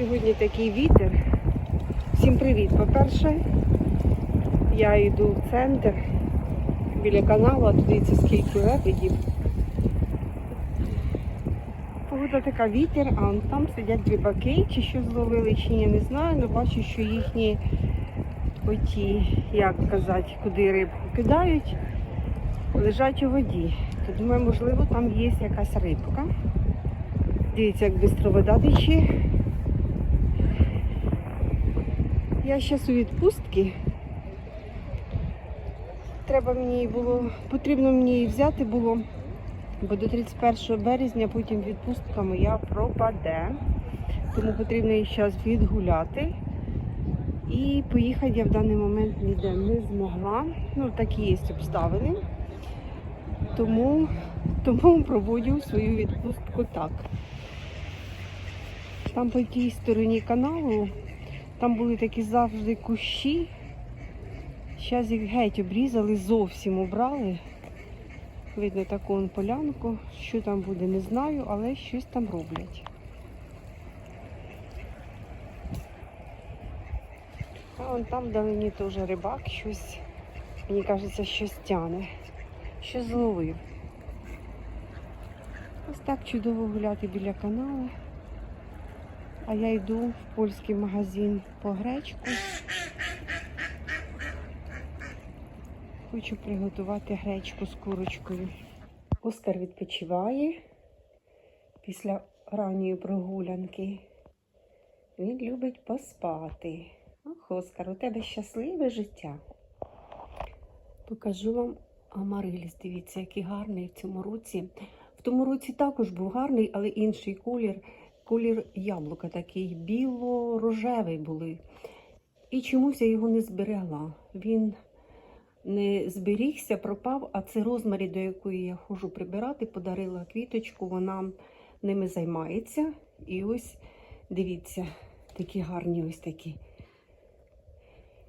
Сьогодні такий вітер. Всім привіт. По-перше, я йду в центр біля каналу, а тут дивіться скільки лебедів. Погода така вітер, а там сидять рибаки, чи що зловили, чи ні, не знаю, але бачу, що їхні оті, як казати, куди рибку кидають, лежать у воді. То думаю, можливо, там є якась рибка. Дивіться, як швидко вода тече. Я зараз у відпустці. Треба мені було, потрібно мені її взяти було, бо до 31 березня потім відпустка моя пропаде. Тому потрібно її зараз відгуляти. І поїхати я в даний момент ніде не змогла. Ну, такі є обставини. Тому, тому проводжу свою відпустку так. Там по тій стороні каналу, там були такі завжди кущі. Зараз їх геть обрізали, зовсім убрали. Видно таку он полянку. Що там буде, не знаю, але щось там роблять. А вон там вдалині теж рибак щось, мені кажеться, щось тяне. Що зловив. Ось так чудово гуляти біля каналу. А я йду в польський магазин по гречку. Хочу приготувати гречку з курочкою. Оскар відпочиває після ранньої прогулянки. Він любить поспати. Ох, Оскар, у тебе щасливе життя. Покажу вам амариліс. Дивіться, який гарний в цьому році. В тому році також був гарний, але інший колір. Колір яблука такий біло-рожевий були. І чомусь я його не зберегла. Він не зберігся, пропав, а це розмарі, до якої я ходжу прибирати, подарила квіточку, вона ними займається. І ось дивіться, такі гарні ось такі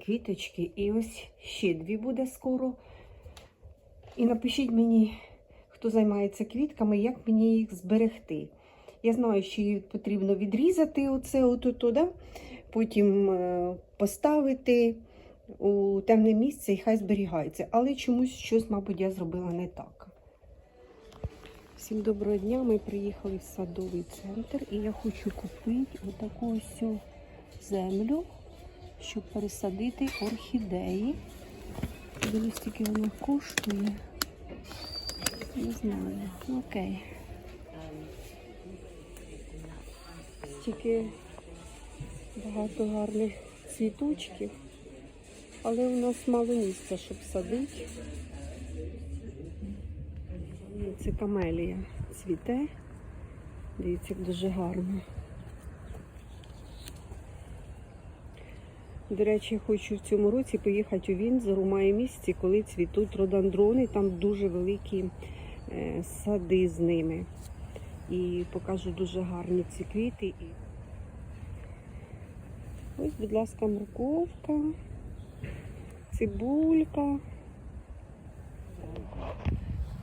квіточки. І ось ще дві буде скоро. І напишіть мені, хто займається квітками, як мені їх зберегти. Я знаю, що її потрібно відрізати оце отут, да? потім е, поставити у темне місце і хай зберігається. Але чомусь щось, мабуть, я зробила не так. Всім доброго дня. Ми приїхали в садовий центр і я хочу купити отаку ось землю, щоб пересадити орхідеї. Дивлюсь, скільки вона коштує. Не знаю. Окей. Стільки багато гарних цвіточків, але у нас мало місця, щоб садити. Це камелія цвіте. Дивіться, як дуже гарно. До речі, хочу в цьому році поїхати у Вінзор має місці, коли цвітуть родандрони. Там дуже великі е, сади з ними. І покажу дуже гарні ці квіти. Ось, будь ласка, морковка, цибулька.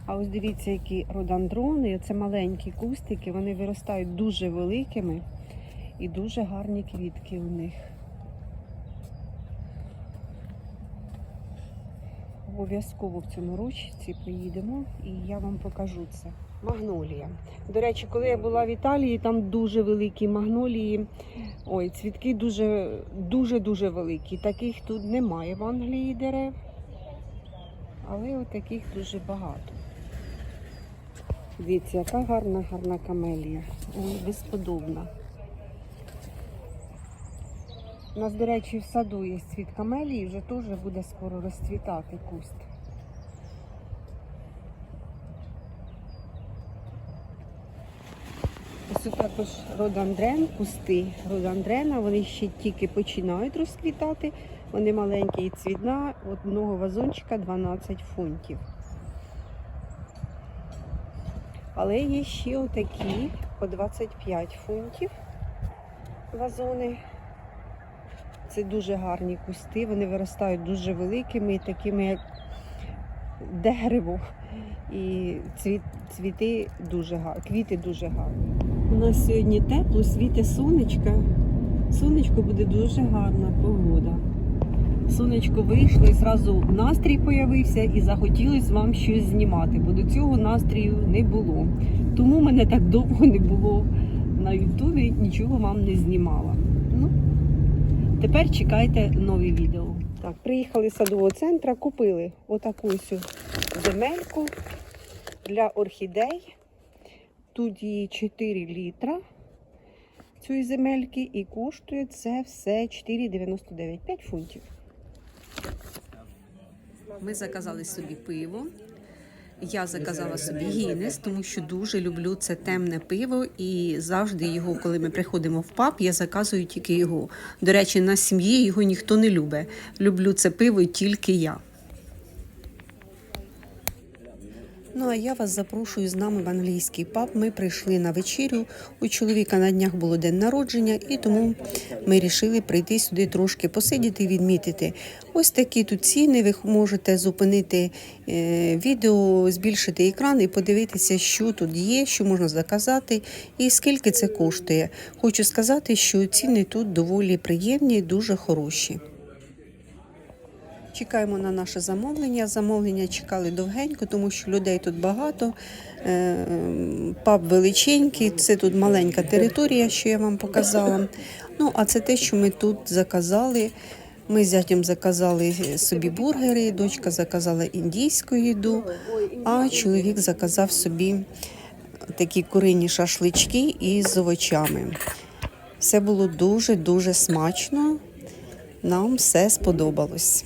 А ось дивіться, які родандрони. Це маленькі кустики, вони виростають дуже великими і дуже гарні квітки у них. Обов'язково в цьому році поїдемо і я вам покажу це. Магнолія. До речі, коли я була в Італії, там дуже великі магнолії. Ой, цвітки дуже дуже дуже великі. Таких тут немає в Англії дерев. Але от таких дуже багато. Дивіться, яка гарна, гарна камелія. Ой, безподобна. У нас, до речі, в саду є цвіт камелії, вже теж буде скоро розцвітати куст. Ось також родандрен, кусти родандрена, вони ще тільки починають розквітати. Вони маленькі і цвітна, одного вазончика 12 фунтів. Але є ще отакі по 25 фунтів вазони. Це дуже гарні кусти, вони виростають дуже великими і такими, як дерево. І цвіт, цвіти дуже гарні, квіти дуже гарні. У нас сьогодні тепло, світе сонечко. Сонечко буде дуже гарна погода. Сонечко вийшло і зразу настрій появився і захотілося вам щось знімати, бо до цього настрію не було. Тому мене так довго не було на Ютубі, нічого вам не знімала. Тепер чекайте нові відео. Так, приїхали з садового центру, купили отаку ось земельку для орхідей. Тут її 4 літра цієї земельки і коштує це все 4,99 5 фунтів. Ми заказали собі пиво. Я заказала собі гінес, тому що дуже люблю це темне пиво, і завжди його, коли ми приходимо в паб, я заказую тільки його. До речі, на сім'ї його ніхто не любить. Люблю це пиво тільки я. Ну а я вас запрошую з нами в англійський паб. Ми прийшли на вечерю. У чоловіка на днях було день народження, і тому ми вирішили прийти сюди трошки посидіти, відмітити. Ось такі тут ціни. Ви можете зупинити е, відео, збільшити екран і подивитися, що тут є, що можна заказати і скільки це коштує. Хочу сказати, що ціни тут доволі приємні, дуже хороші. Чекаємо на наше замовлення. Замовлення чекали довгенько, тому що людей тут багато. Е, Паб величенький, це тут маленька територія, що я вам показала. Ну, а це те, що ми тут заказали. Ми з зятям заказали собі бургери, дочка заказала індійську їду, а чоловік заказав собі такі курині шашлички із овочами. Все було дуже-дуже смачно. Нам все сподобалось.